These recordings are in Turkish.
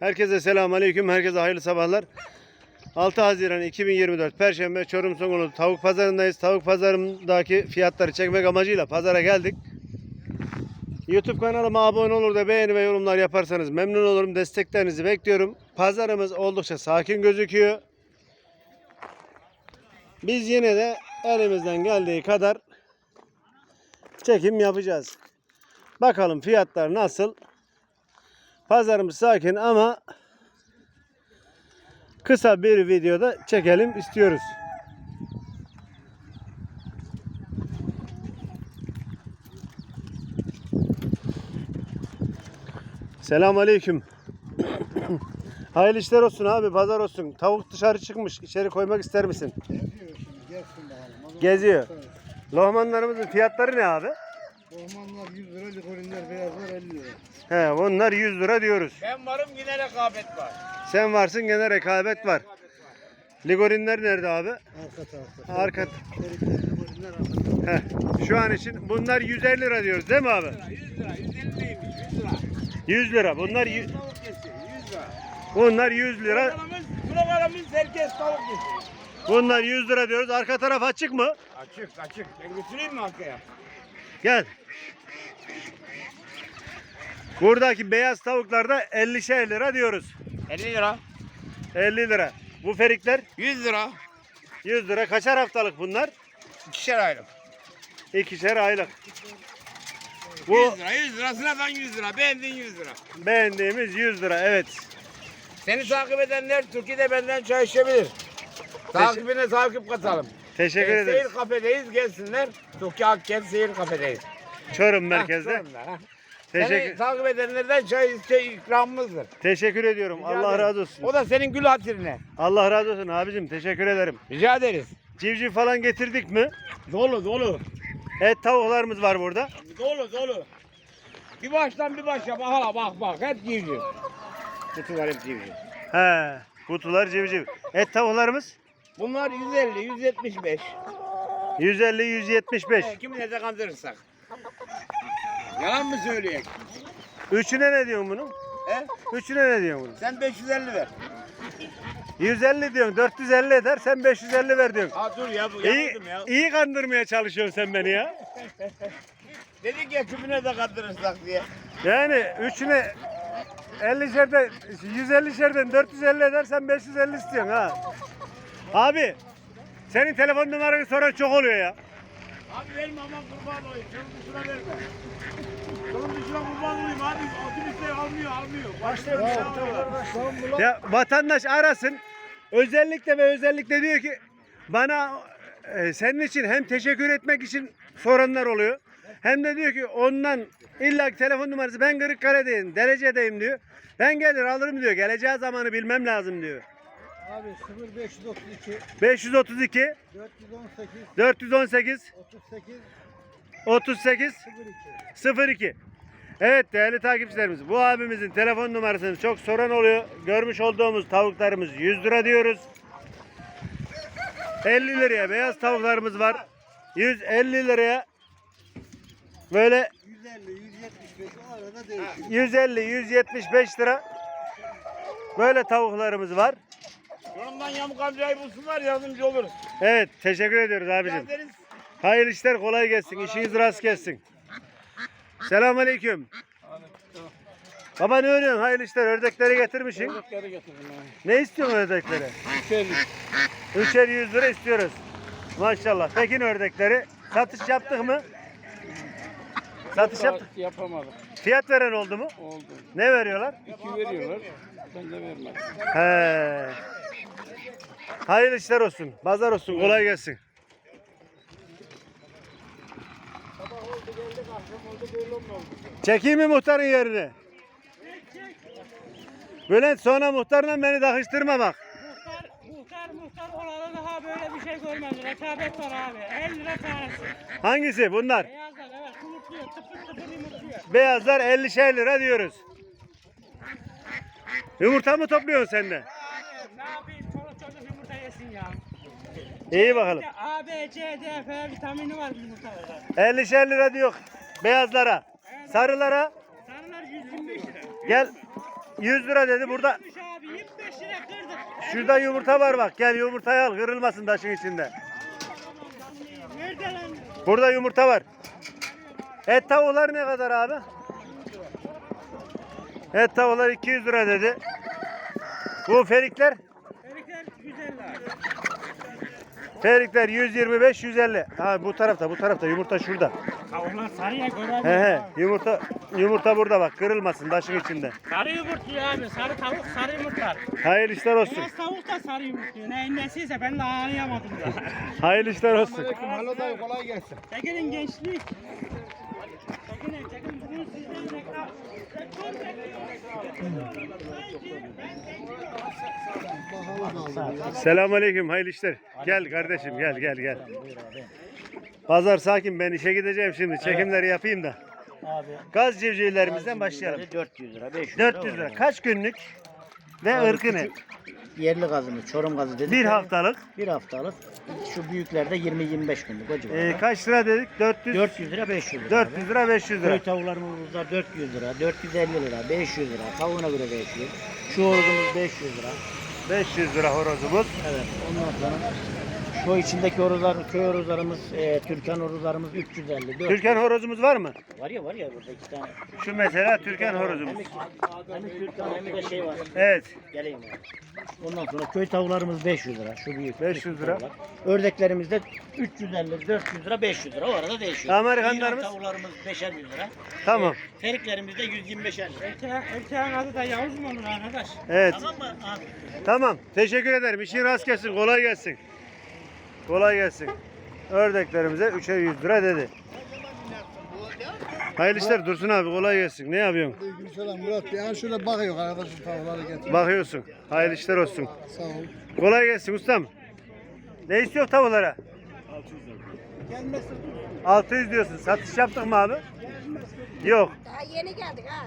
Herkese selamun aleyküm. Herkese hayırlı sabahlar. 6 Haziran 2024 Perşembe Çorum Songulu tavuk pazarındayız. Tavuk pazarındaki fiyatları çekmek amacıyla pazara geldik. YouTube kanalıma abone olur da beğeni ve yorumlar yaparsanız memnun olurum. Desteklerinizi bekliyorum. Pazarımız oldukça sakin gözüküyor. Biz yine de elimizden geldiği kadar çekim yapacağız. Bakalım fiyatlar nasıl? Pazarımız sakin ama kısa bir videoda çekelim istiyoruz. Selam aleyküm. Hayırlı işler olsun abi, pazar olsun. Tavuk dışarı çıkmış. İçeri koymak ister misin? Geziyor şimdi gelsin bakalım. Geziyor. Lohmanlarımızın fiyatları ne abi? Ormanlar 100 lira, likorinler, beyazlar 50 lira. He, onlar 100 lira diyoruz. Ben varım yine rekabet var. Sen varsın gene rekabet var. Ligorinler nerede abi? Arka tarafta. Arka. Heh, şu an için bunlar 150 lira diyoruz değil mi abi? 100 lira, 150 liraymış, 100 lira. 100 lira. Bunlar yü- Tavuk kesiyor, 100 lira. bunlar 100 lira. Programımız, herkes tavuk kesiyor. Bunlar 100 lira diyoruz. Arka taraf açık mı? Açık, açık. Ben götüreyim mi arkaya? Gel. Buradaki beyaz tavuklarda 50'şer lira diyoruz. 50 lira. 50 lira. Bu ferikler 100 lira. 100 lira. Kaçar haftalık bunlar? İkişer aylık. İkişer aylık. Bu 100 lira, 100 lira. Sıradan 100 lira. Beğendin 100 lira. beğendiğimiz 100 lira. Evet. Seni takip edenler Türkiye'de benden çay içebilir. Takibine takip katalım. Teşekkür Ee, ederiz. Seyir kafedeyiz gelsinler. Türkiye Akkent Seyir kafedeyiz. Çorum Ha, merkezde. Çorum'da, ha. Teşekkür, Seni takip edenlerden çay içe ikramımızdır. teşekkür ediyorum. Rica Allah ederim. razı olsun. O da senin gül hatırine. Allah razı olsun abicim. Teşekkür ederim. Rica ederiz. Civciv falan getirdik mi? Dolu dolu. Evet tavuklarımız var burada. Dolu dolu. Bir baştan bir başa bak hala bak bak hep civciv. Kutular hep civciv. He. Kutular civciv. Et tavuklarımız Bunlar 150, 175. 150 175. He, Kimine de kandırırsak. Yalan mı söyleyek? Üçüne ne diyorsun bunun? He? Üçüne ne diyorsun bunun? Sen 550 ver. 150 diyorsun. 450 eder. Sen 550 ver diyorsun. Ha dur ya bu İyi, yanıldım ya. iyi kandırmaya çalışıyorsun sen beni ya. Dedik ya kimine de kandırırsak diye. Yani üçüne 50 şerden 150 şerden 450 eder sen 550 istiyorsun ha. Abi senin telefon numaranı soran çok oluyor ya. Abi verme aman kurban olayım. Dışına verme. Dışına kurban olayım abi. Otobüsler almıyor almıyor. Başta bir şey. Ya vatandaş arasın. Özellikle ve özellikle diyor ki bana e, senin için hem teşekkür etmek için soranlar oluyor. Hem de diyor ki ondan illa telefon numarası ben Kırıkkale'deyim, derecedeyim diyor. Ben gelir alırım diyor. Geleceği zamanı bilmem lazım diyor. Abi 0532 532 418 418 38 38 02. 02. Evet değerli takipçilerimiz bu abimizin telefon numarasını çok soran oluyor. Görmüş olduğumuz tavuklarımız 100 lira diyoruz. 50 liraya beyaz tavuklarımız var. 150 liraya böyle 150, 175 o arada değişiyor. 150 175 lira böyle tavuklarımız var. Yorumdan yamuk amcayı bulsunlar yardımcı oluruz. Evet teşekkür ediyoruz abicim. Hayırlı işler kolay gelsin. İşiniz rast gelsin. Selamünaleyküm. Baba ne örüyorsun? Hayırlı işler. Ördekleri getirmişsin. Ördekleri getirdim Ne istiyorsun ördekleri? Üçer 100 lira istiyoruz. Maşallah. Pekin ördekleri. Satış yaptık mı? Satış yaptık. Yapamadık. Fiyat veren oldu mu? Oldu. Ne veriyorlar? İki veriyorlar. Ben de vermedim. He. Hayırlı işler olsun. Pazar olsun. Kolay gelsin. Çekeyim mi muhtarın yerine? Bülent sonra muhtarla beni takıştırma bak. Muhtar, muhtar, muhtar olalı daha böyle bir şey görmedim. Rekabet var abi. 50 lira tanesi. Hangisi? Bunlar. Beyazlar evet yumurtluyor. Tıpır tıpır yumurtluyor. Beyazlar 50'şer lira diyoruz. Yumurta mı topluyorsun sen de? Abi ne yapayım? Çoluk çocuk yumurta yesin ya. İyi bakalım. A, B, C, D, F vitamini var bu yumurtalarda. 50'şer lira diyor beyazlara. Sarılara Sarılar 125 lira. gel. 100 lira dedi. Burada Düşmüş abi 25 lira kırdık. şurada yumurta var bak. Gel yumurtayı al. Kırılmasın taşın içinde. Nerede lan? Burada yumurta var. Et tavuklar ne kadar abi? Et tavuklar 200 lira dedi. Bu ferikler? Erikler 150 abi. Ferikler 125 150. Ha bu tarafta bu tarafta yumurta şurada. Tavuklar sarıya göre He he yumurta yumurta burada bak kırılmasın taşın içinde. Sarı yumurtluyor abi. Sarı tavuk sarı yumurtlar. Hayırlı işler olsun. Beyaz tavuk da sarı yumurtluyor. Neyin nesiyse ben de anlayamadım da. Hayırlı işler olsun. Alo dayı kolay gelsin. Çekilin gençlik. Çekilin çekilin. Bugün sizden reklam. Reklam bekliyoruz. Selamünaleyküm hayırlı işler. Gel kardeşim gel gel gel. Pazar sakin ben işe gideceğim şimdi. Çekimleri yapayım da. Abi. Gaz civcivlerimizden başlayalım. 400 lira, 500 lira. 400 lira. Kaç günlük? Ve Abi ırkı ne? Yerli gazımız, Çorum gazı dedik. Bir haftalık. Bir haftalık. Şu büyüklerde 20-25 günlük o civarda. Ee, kaç lira dedik? 400. 400 lira, 500 lira. 400 lira 500 lira. Köy tavuklarımız var 400 lira, 450 lira, 500 lira. Tavuğuna göre değişiyor. Şu horozumuz 500 lira. 500 lira horozumuz. Evet. Ondan sonra şu içindeki horozlar, köy horozlarımız, e, Türkan horozlarımız 350. 400. Türkan horozumuz var mı? Var ya var ya burada iki tane. Şu mesela Türkan horozumuz. Hem Türkan hem de şey var. Evet. Geleyim abi. Ondan sonra köy tavuklarımız 500 lira. Şu büyük. 500 lira. tavuklar. Ördeklerimiz de 350, 400 lira, 500 lira. O arada değişiyor. Amerikanlarımız? İran tavuklarımız 5'er bin lira. Tamam. Feriklerimiz de 125'er lira. Erkeğin, erkeğin adı da Yavuz mu olur arkadaş? Evet. Tamam mı? Abi. Tamam. Teşekkür ederim. İşin rast gelsin. Kolay gelsin. Kolay gelsin. Ördeklerimize 3'e 100 lira dedi. Hayırlı işler Dursun abi kolay gelsin. Ne yapıyorsun? Aleykümselam Murat Bey. Yani şöyle bakıyor arkadaşım tavukları getir. Bakıyorsun. Hayırlı işler olsun. Sağ ol. Kolay gelsin ustam. Ne istiyor tavuklara? 600 diyorsun. Satış yaptık mı abi? Yok. Daha yeni geldik ha.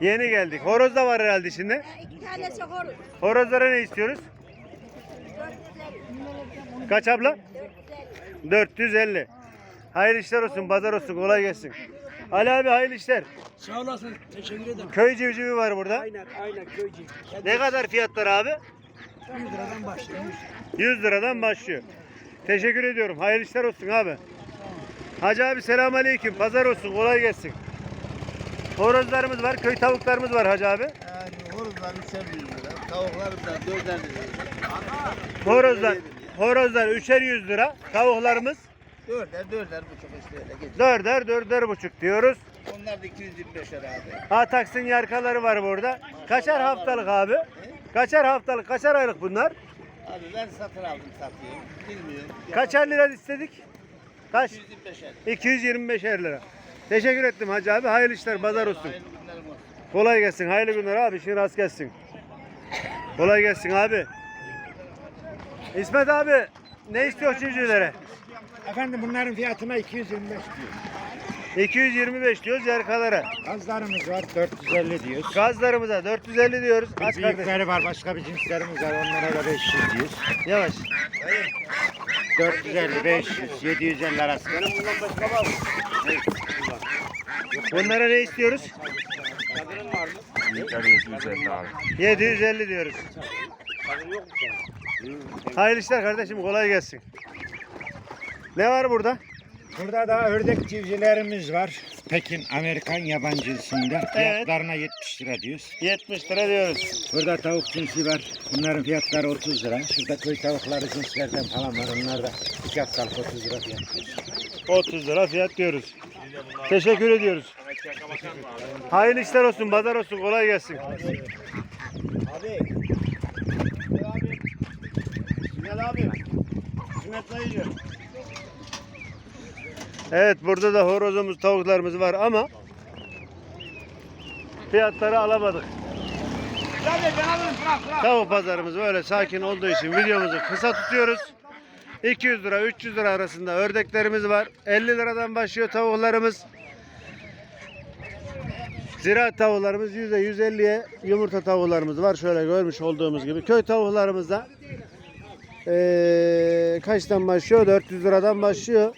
Yeni geldik. Horoz da var herhalde içinde. Ya iki tanesi horuz. Horozlara ne istiyoruz? 450. Kaç abla? 450. 450. Hayırlı işler olsun, pazar olsun, kolay gelsin. Ali abi hayırlı işler. Sağ olasın. Teşekkür ederim. Köy civcivi var burada. Aynen aynen köycü. Ne kadar fiyatlar abi? 100 liradan başlıyor. 100 liradan başlıyor. Teşekkür ediyorum. Hayırlı işler olsun abi. Hacı abi selam aleyküm. Pazar olsun, kolay gelsin. Horozlarımız var, köy tavuklarımız var Hacı abi. Yani horozlar 3'er bin lira. Tavuklar da 4'er lira. Horozlar, horozlar 3'er 100 lira. Tavuklarımız 4'er 4'er buçuk işte öyle getir. 4'er 4'er buçuk diyoruz. Onlar da 225'er abi. Ataksın yarkaları var burada. Kaçar haftalık abi? Kaçar haftalık, kaçar aylık bunlar? Abi ben satın aldım satıyorum. Bilmiyorum. Kaçar lira istedik? Kaç? 225'er. 225 lira. Teşekkür ettim hacı abi. Hayırlı işler, pazar olsun. Hayırlı günlerim olsun. Kolay gelsin, hayırlı günler abi. İşin rast gelsin. Kolay gelsin abi. İsmet abi, ne istiyor çiftçilere? Efendim bunların fiyatına 225 diyor. 225 diyoruz yarkalara. Gazlarımız var 450 diyoruz. Gazlarımıza 450 diyoruz. Aç kardeşim. Büyükleri var başka bir cinslerimiz var onlara da 500 diyoruz. Yavaş. 450, 500, 750 arası. Bunlara ne istiyoruz? Büyükleri 750 abi. 750 diyoruz. Hayırlı işler kardeşim kolay gelsin. Ne var burada? Burada da ördek civcilerimiz var. Pekin Amerikan yaban cinsinde. Fiyatlarına 70 lira diyoruz. 70 lira diyoruz. Burada tavuk cinsi var. Bunların fiyatları 30 lira. Şurada köy tavukları cinslerden falan var. Onlar da 2 haftalık 30 lira fiyat diyoruz. 30 lira fiyat diyoruz. Teşekkür ediyoruz. Hayırlı işler olsun, pazar olsun, kolay gelsin. Gel abi. Sünnet dayıcı. Evet burada da horozumuz, tavuklarımız var ama fiyatları alamadık. Tavuk pazarımız böyle sakin olduğu için videomuzu kısa tutuyoruz. 200 lira 300 lira arasında ördeklerimiz var. 50 liradan başlıyor tavuklarımız. Ziraat tavuklarımız %150'ye yumurta tavuklarımız var. Şöyle görmüş olduğumuz gibi. Köy tavuklarımız eee, kaçtan başlıyor? 400 liradan başlıyor.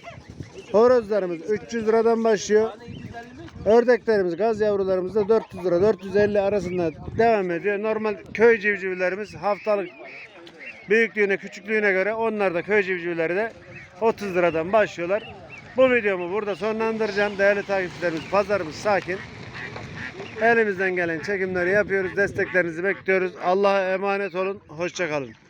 Horozlarımız 300 liradan başlıyor. Ördeklerimiz, gaz yavrularımız da 400 lira, 450 arasında devam ediyor. Normal köy civcivlerimiz haftalık büyüklüğüne, küçüklüğüne göre onlar da köy civcivleri de 30 liradan başlıyorlar. Bu videomu burada sonlandıracağım. Değerli takipçilerimiz, pazarımız sakin. Elimizden gelen çekimleri yapıyoruz. Desteklerinizi bekliyoruz. Allah'a emanet olun. Hoşçakalın.